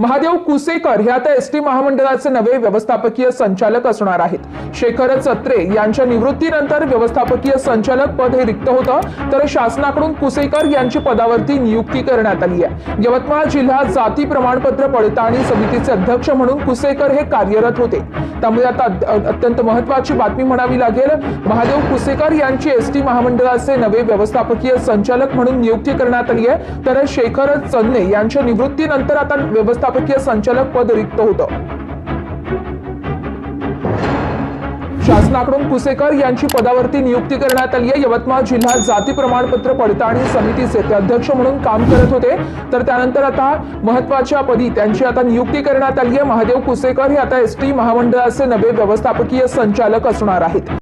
महादेव कुसेकर हे आता S T महामंडळाचे नवे व्यवस्थापकीय संचालक असणार आहेत. शेखर चत्रे यांच्या निवृत्तीनंतर व्यवस्थापकीय संचालक पद हे रिक्त होतं तर शासनाकडून कुसेकर यांची पदावरती नियुक्ती करण्यात आली आहे. यवतमाळ जिल्हा जाती प्रमाणपत्र पडताळणी समितीचे अध्यक्ष म्हणून कुसेकर हे कार्यरत होते. त्यामुळे आता अत्यंत महत्वाची बातमी म्हणावी लागेल. महादेव कुसेकर यांची एस टी महामंडळाचे नवे व्यवस्थापकीय संचालक म्हणून नियुक्ती करण्यात आली आहे. तर शेखर चन्ने यांच्या निवृत्तीनंतर आता व्यवस्थापकीय संचालक पद रिक्त होतं. शासनाकडून कुसेकर यांची पदावरती नियुक्ती करण्यात आली आहे यवतमाळ जिल्हा जाती प्रमाणपत्र पडताळणी समितीचे ते अध्यक्ष म्हणून काम करत होते. तर त्यानंतर आता महत्त्वाच्या पदी त्यांची आता नियुक्ती करण्यात आली आहे महादेव कुसेकर हे आता एस टी महामंडळाचे नवे व्यवस्थापकीय संचालक असणार आहेत.